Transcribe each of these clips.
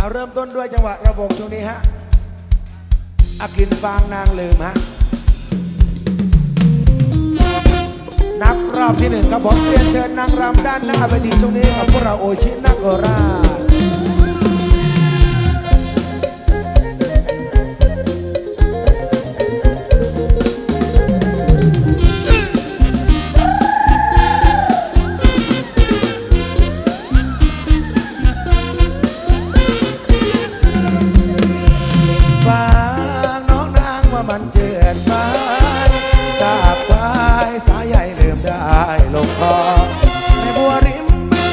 เอาเริ่มต้นด้วยจังหวะระบบช่วงนี้ฮะอากินฟางนางลืมฮะ นับรอบที่หนึ่งครับผมเรียนเชิญนางรำด้านหน้าเวทีช่วงนี้กับพวกเราโอชินักโอรา มันเจือนไปทราบไว้สายใหญ่ลืมได้ลงคอในบัวริม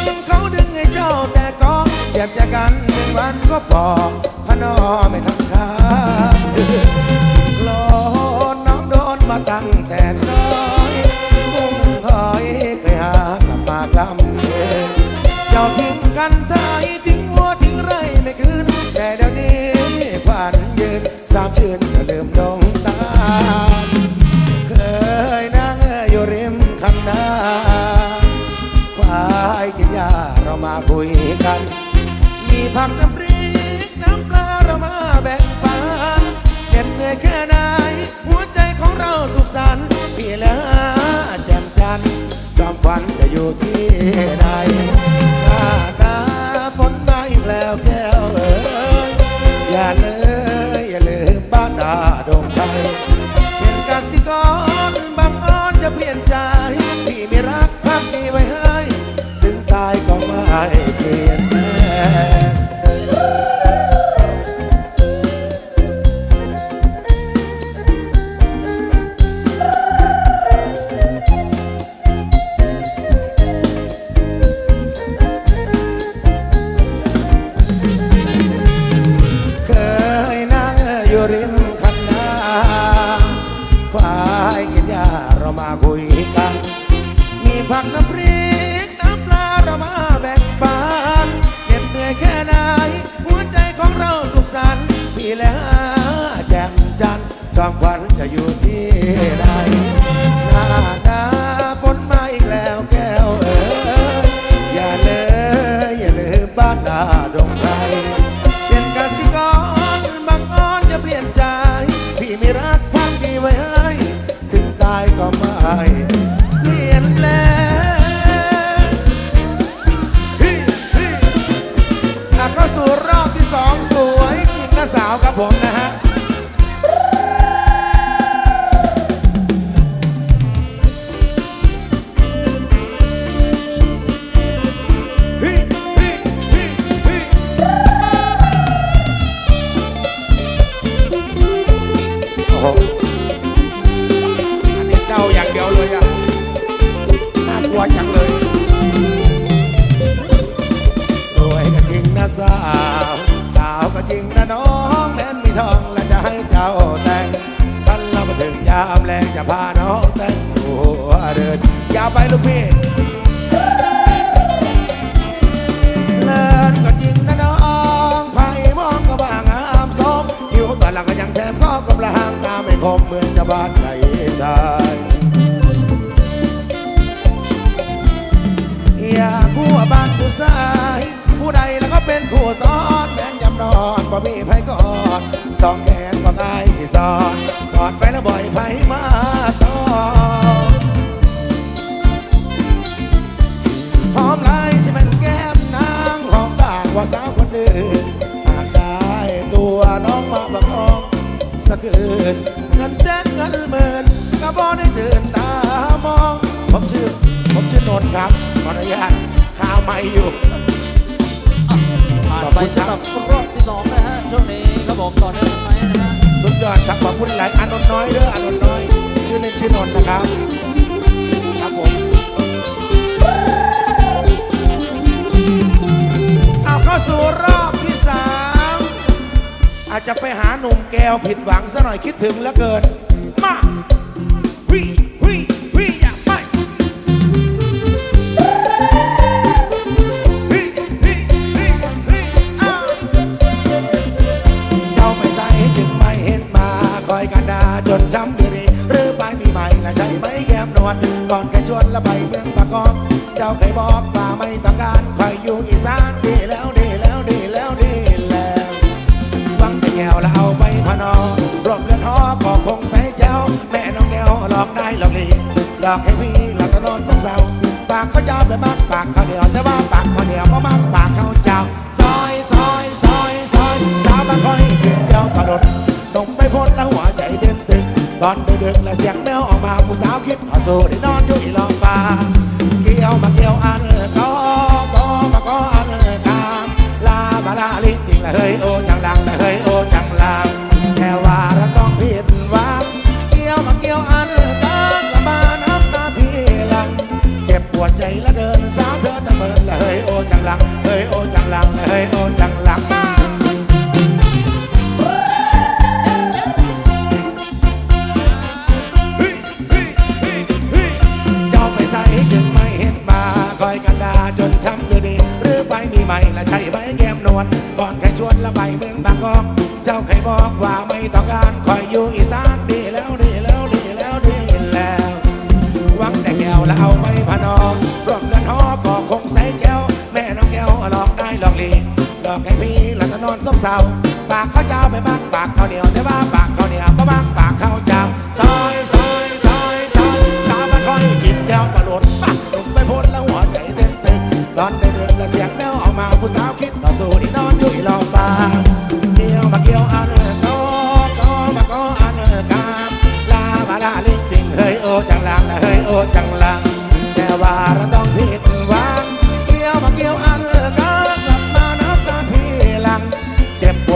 บึงเขาดึงให้เจ้าแต่ก็เสียบจากกันหนึ่งวันก็พอพนอไม่ทำค้างโลนน้องโดนมาตั้งแต่น้อยกุ้งหอยเคยหากลับมากลำเเจ้าทิ้งกันไทยทิ้งหัวทิ้งไรไม่คืนแต่เดี๋ยวนี้ควันยืนสามชื่นก็ลืมดง กินยาเรามาคุยกัน มีผักน้ำพริกน้ำปลาเรามาแบ่งปันเหน็ดเหนื่อยแค่ไหนหัวใจของเราสุขสันต์พี่และแจ่มจันจอมขวัญจะอยู่ที่ใดหน้าตาฝนมาอีกแล้วแก้วเอ๋ยอย่าเลยอย่าลืมบ้านนาดงไท จะพาน้องแต่งตัวเดินอย่าไปลูกพี่เลินก็จริงนะน้องไผ่มองก็บางงามสมหิวตอนหลังก็ยังแถมก็กำลังตาไม่คมเหมือนจะบาดใจชายอยากผู้ว่าบ้านผู้ชาย ผู้ใดแล้วก็เป็นผู้สอนแม้นยำนอนบ่มีไผ นเงินแสนเงินหมื่นก็บ่ได้ตื่นตามอง ผมชื่อ ผมชื่อนนท์ครับขออนุญาตข่าวไม่อยู่ ผ่านไปสำหรับรอบที่สองนะฮะช่วงนี้ครับผมต่อเนื่องกันไปนะฮะ สุดยอดครับขอบคุณหลายอานนท์น้อยเด้ออานนท์น้อย ชื่อเล่นชื่อนนท์นะครับ ครับผมเอาเข้าสู่รอบที่สาม อาจจะไปหาหนุ่มแก้วผิดหวังซะหน่อยคิดถึงแล้วเกิน มาวิวิวิอย่าไปวิวิวิวิอ้าวเจ้าไม่ใส่จึงไม่เห็นมาคอยกันดาจนจำดีดีหรือไปมีใหม่ละใช่ไหมแก้มนวลก่อนแกชวนละไปเมืองปากกองเจ้าเคยบอกว่าไม่ต้องการใครอยู่อีสานดีแล้ว กี่ยวแล้วเอาไปพนอรวมเลือนหอปอกคงใส่เจ้า แม่น้องแนวหลอกได้หลอกดีหลอกให้พี่หลอกตะโนนจังเจ้าปากเขาเจ้ไปมากปากเขาเดียวแต่ว่าปากเขาเดียวเพราะมากปากเขาเจ้าซอยซอยซอยซอยสาวมาคอยเกินเจ้าตลอดตรงไปพ้นแล้วหัวใจเด่นตึงตอนดึกดึกและเสียงแมวออกมาผู้สาวคิดหาโซ่ได้นอนอยู่อีหลอกฟ้าเกี่ยวมาเกี่ยวอันเขา ว่าไม่ต้องการคอยอยู่อีสานดีแล้วดีแล้วดีแล้วดีแล้ววังแต่แก้วแล้วเอาไม่พานองรวมเดินหอก็คงใส่แก้วแม่น้องแก้วหลอกได้หลอกลีหลอกให้พี่หลังนอนซบเศร้าปากเขายาวไปบ้างปากเขาเหนียวแต่ว่า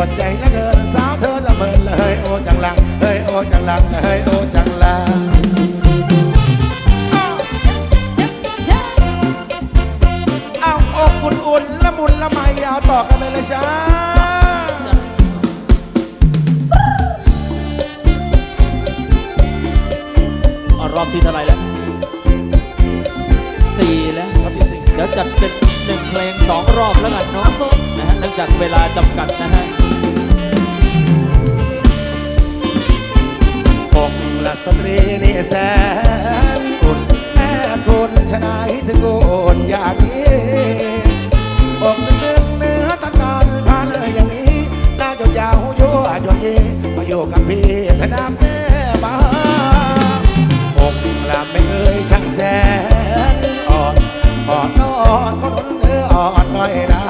วดใจเหลือเกินสาวเธอละเมินเลยเฮ้ยโอจังลังเฮ้ยโอจังลังเฮ้ยโอจังลังเอาอกอุ่นๆละมุนละไมยาวต่อกันเลยเลยจ้าอรอบที่เท่าไหร่แล้วสี่แล้วรอบที่สี่เดี๋ยวจัดเป็นหนึ่งเพลงสองรอบแล้วกันเนาะนะฮะเนื่องจากเวลาจำกัดนะฮะ อกละสตรีนี่แสนอุ่นแม่คุณชนะถึงโกนอย่างนี้อกตึงเนื้อตันตันพาเลยอย่างนี้หน้าจดยาวยั่วจนยีมาอยู่กับพี่ธนาแม่บ้าอกละไม่เอ่ยช่างแสนอ่อนอ่อนนอนก็นนเนื้ออ่อนหน่อยนะ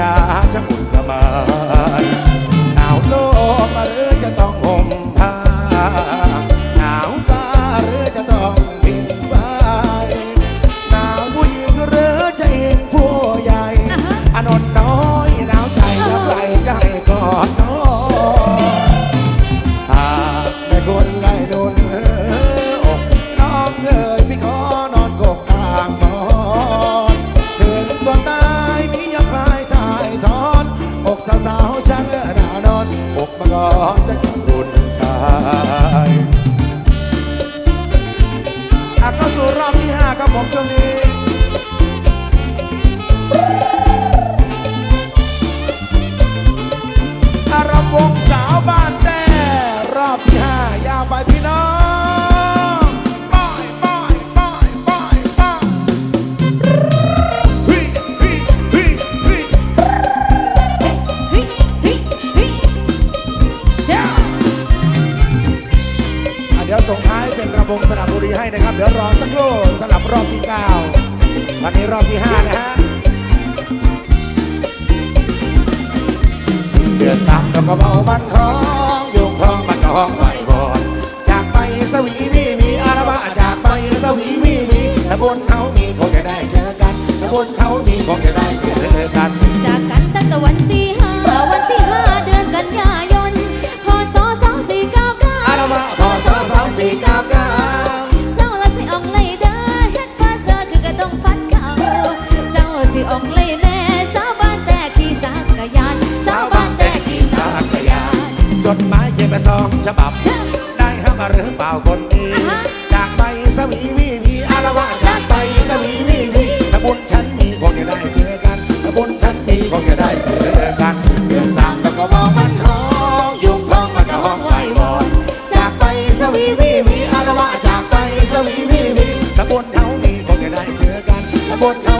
ดาจะอุ่น อบที่ กกระเบามันคล้องโยงคล้องมันก็ห้องไหวบอนจากไปสวีวีมีอารวะจากไปสวีวีมีแต่บนเขามีคงจะได้เจอกันแต่บนเขามีคงจะได้เจอกันจากกันตั้งแต่วันที่ห้าวันที่ห้าเดือนกันยายนพศสองสี่เก้าเก้าอารวะพศสองสี่เก้าเก้า ไปสองฉบับเช่าได้ห้ามาหรือเปล่าคนนี้อ่าฮะจากไปสวีวีวีอารวะจากไปสวีวีวีถ้าบุญฉันมีคงจะได้เจอกันถ้าบุญฉันมีคงจะได้เจอกันเดือนสามแล้วก็มองมันห้องยุงห้องมันก็ห้องไหววอนจากไปสวีวีวีอารวะจากไปสวีวีวีถ้าบุญเขามีคงจะได้เจอกันถ้าบุญเขามีคงจะได้เจอกั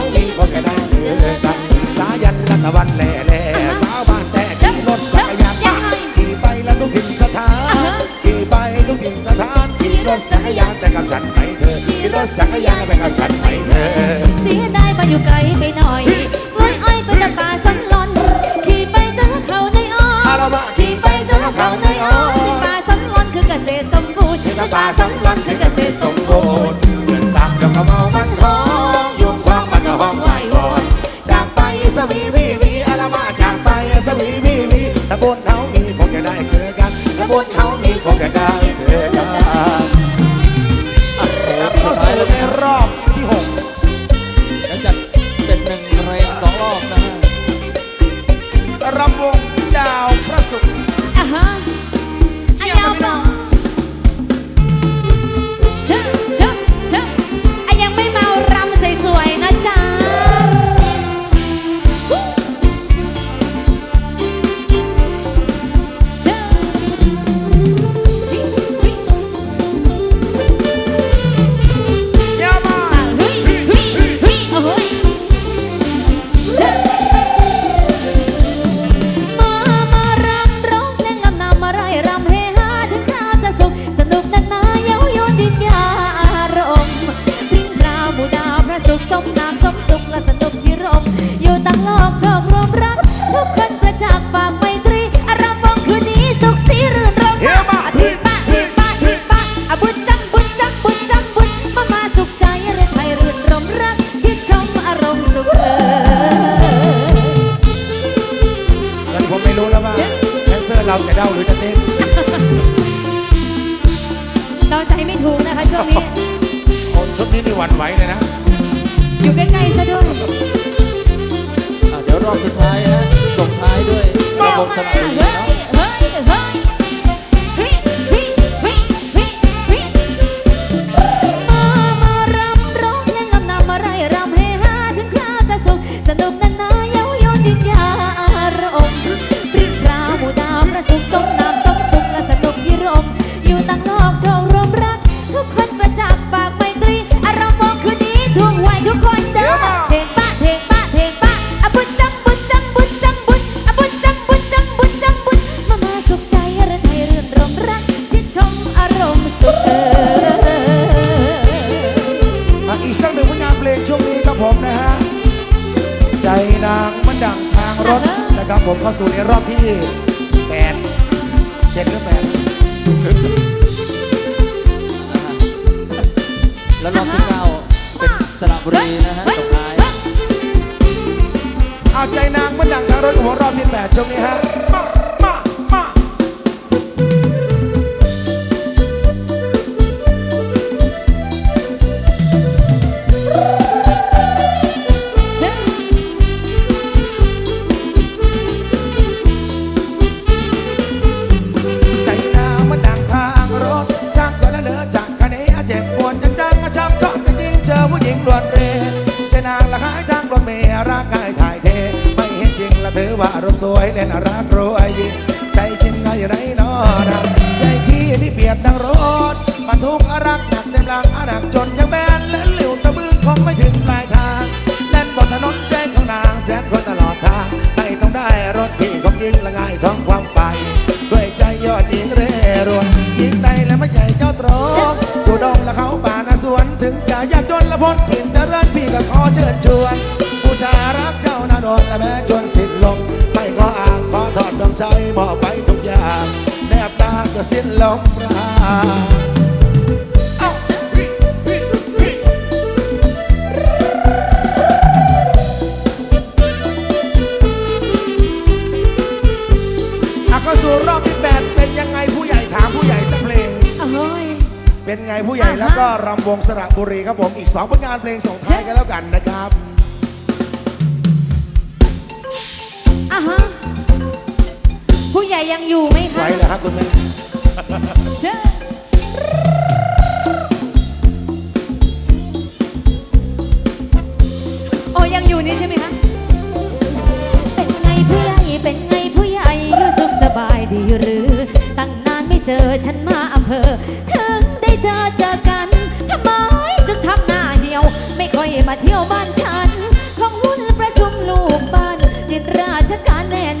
นสายันลัตะวันแหล่แหล่สาวบ้านแต่ขี่รถจักรยา สังขยานไปกับฉัน ระบบ ผมเข้าสู่ในรอบที่แปดเจ็ดหรือแปดนะฮะแล้วรอบที่เก้าเป็นสระบุรีนะฮะส่งท้าย เอาใจนางมันดังทางรถของผมรอบที่แปดช่วงนี้ฮะ สวยเล่นรักรวยยิ่งใจจริงไงไรนอนะใจพี่นี่เปียบดังรถบรรทุกรักหนักเต็มหลังอาหนักจนยังแบนและเหลวตะบึงคงไม่ถึงปลายทางแล่นบนถนนใจของนางแสนคนตลอดทางไม่ต้องได้รถพี่ของยิงละง่ายท้องความไปด้วยใจยอดหญิงเร่รวนหญิงใดและไม่ใช่เจ้าตรองอยู่ดงและเขาป่านาสวนถึงจะยากจนและพ้นถิ่นเจริญพี่ก็ขอเชิญชวนผู้ชายรักเจ้านาโดนและแม้จน ใจมอบไปทุกอย่างแนบตาก็สิ้นลมปราณเอ้าฮิฮิฮิอะก็สู่รอบที่แปดเป็นยังไงผู้ใหญ่ถามผู้ใหญ่สักเพลงโอ้ย เป็นไงผู้ใหญ่อ่าฮะแล้วก็รำวงสระบุรีครับผมอีกสองผลงานเพลงส่งท้ายกันแล้วกันนะครับ ผู้ใหญ่ยังอยู่ไหมไหวคะเหรอครับคุณแม่เชิญโอ้ยังอยู่นี่ใช่ไหมคะเป็นไงผู้ใหญ่เป็นไงผู้ใหญ่อยู่สุขสบายดีหรือ ตั้งนานไม่เจอฉันมาอำเภอถึงได้เจอเจอกันทำไมจึงทำหน้าเหี่ยว ไม่ค่อยมาเที่ยวบ้านฉันของหุ้นประชุมลูกบ้านติดราชการแน่น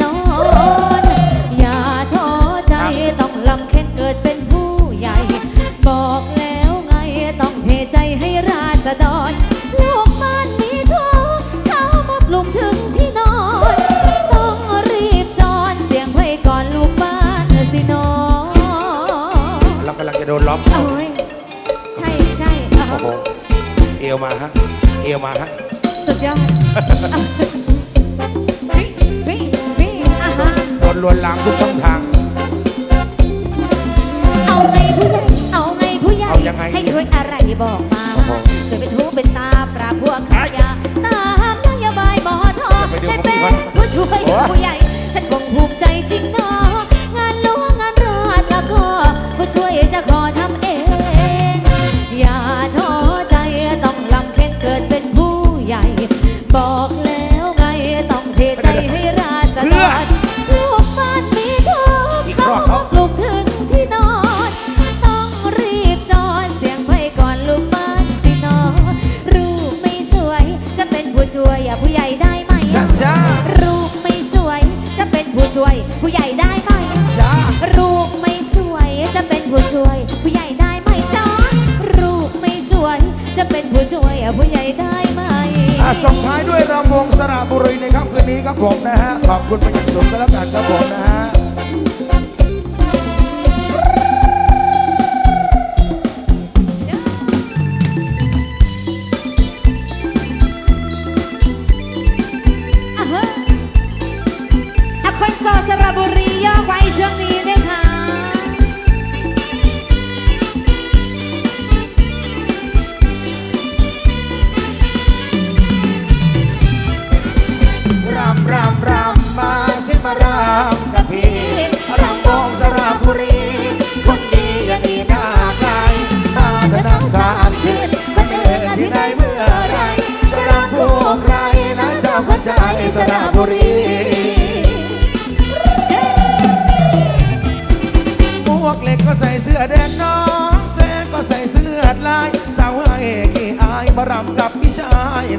บอกมาโอ้โหช่วยเป็นหูเป็นตาปราบพวกขายาตามนโยบายบอทอไปดูได้เป็นผู้ช่วยผู้ใหญ่ ฉันคงภูมิใจจริงเนาะงานล้วงงานราชแล้วก็ผู้ช่วยจะขอท ช่วย ผู้ใหญ่ได้ไหมช้ารูปไม่สวยจะเป็นผู้ช่วย ผู้ใหญ่ได้ไหมจ๊ะรูปไม่สวย จะเป็นผู้ช่วยผู้ใหญ่ได้ไหมอะส่งท้ายด้วยรำวงสระบุรีในค่ำคืนนี้ครับผมนะฮะขอบคุณเป็นอย่างสูงก็แล้วกันครับผมนะฮะอะ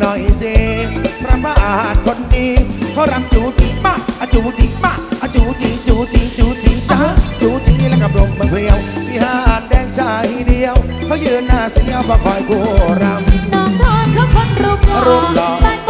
หน่อยสิพระบาทคนดีเขารำจูจีมาอะจูจีมาอะจูจีจูจีจูจีจ้าจูจีแล้วกับลงบางเพลียวพี่หานแดงชายเดียวเขายืนหน้าเสียวมาคอยกูรำน้องทอนเขาคนรูปหรูล่อปหล่อ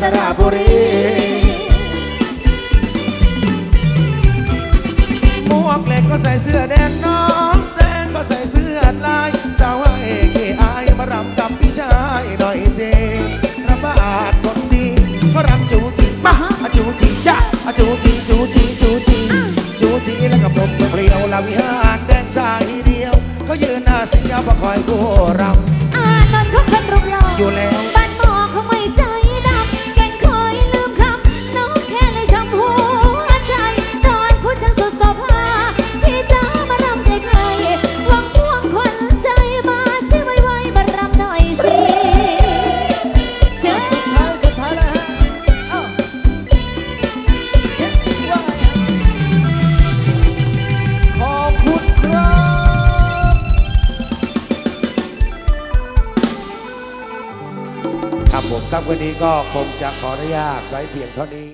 สระบุรีหมวกเหล็กก็ใส่เสื้อแดงน้องแซงก็ใส่เสื้อลายสาวให้ขี้อายมารำกับพี่ชายหน่อยสิพระบาทคนดีเขารำจูจีมาอะจูจีจ้าอะจูจีจูจีจูจีจูจีแล้วก็ปลมเปลี่ยวลาวิหารแดงชายเดียวเขายืนหน้าเสียประคอยกูรำอานนท์เขาคนรูปหล่ออยู่แล้ว ก็คงจะขออนุญาตไว้เพียงเท่านี้